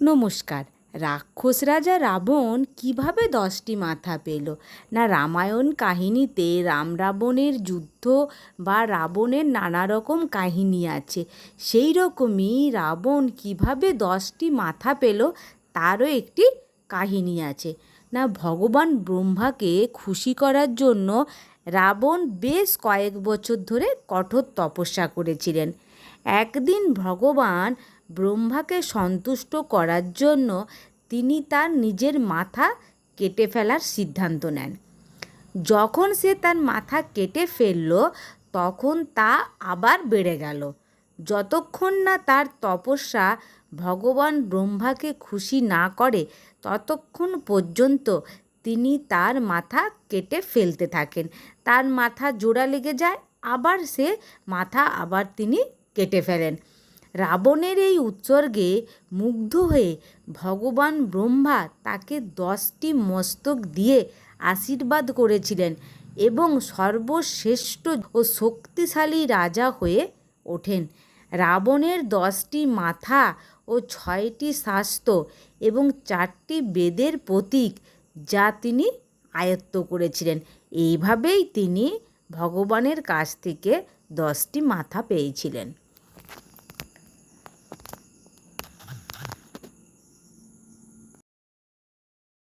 নমস্কার। রাক্ষস রাজা রাবণ কীভাবে দশটি মাথা পেল? না রামায়ণ কাহিনীতে রাম রাবণের যুদ্ধ বা রাবণের নানা রকম কাহিনী আছে? সেই রকমই রাবণ কীভাবে দশটি মাথা পেল তারও একটি কাহিনী আছে। না ভগবান ব্রহ্মাকে খুশি করার জন্য রাবণ বেশ কয়েক বছর ধরে কঠোর তপস্যা করেছিলেন। একদিন ভগবান ব্রহ্মাকে সন্তুষ্ট করার জন্য তিনি তার নিজের মাথা কেটে ফেলার সিদ্ধান্ত নেন। যখন সে তার মাথা কেটে ফেলল, তখন তা আবার বেড়ে গেল। যতক্ষণ না তার তপস্যা ভগবান ব্রহ্মাকে খুশি না করে, ততক্ষণ পর্যন্ত তিনি তার মাথা কেটে ফেলতে থাকেন। তার মাথা জোড়া লেগে যায়, আবার সে মাথা আবার তিনি কেটে ফেলেন। রাবণের এই উৎসর্গে মুগ্ধ হয়ে ভগবান ব্রহ্মা তাকে দশটি মস্তক দিয়ে আশীর্বাদ করেছিলেন এবং সর্বশ্রেষ্ঠ ও শক্তিশালী রাজা হয়ে ওঠেন। রাবণের দশটি মাথা ও ছয়টি স্বাস্থ্য এবং চারটি বেদের প্রতীক যা তিনি আয়ত্ত করেছিলেন। এইভাবেই তিনি ভগবানের কাছ থেকে দশটি মাথা পেয়েছিলেন।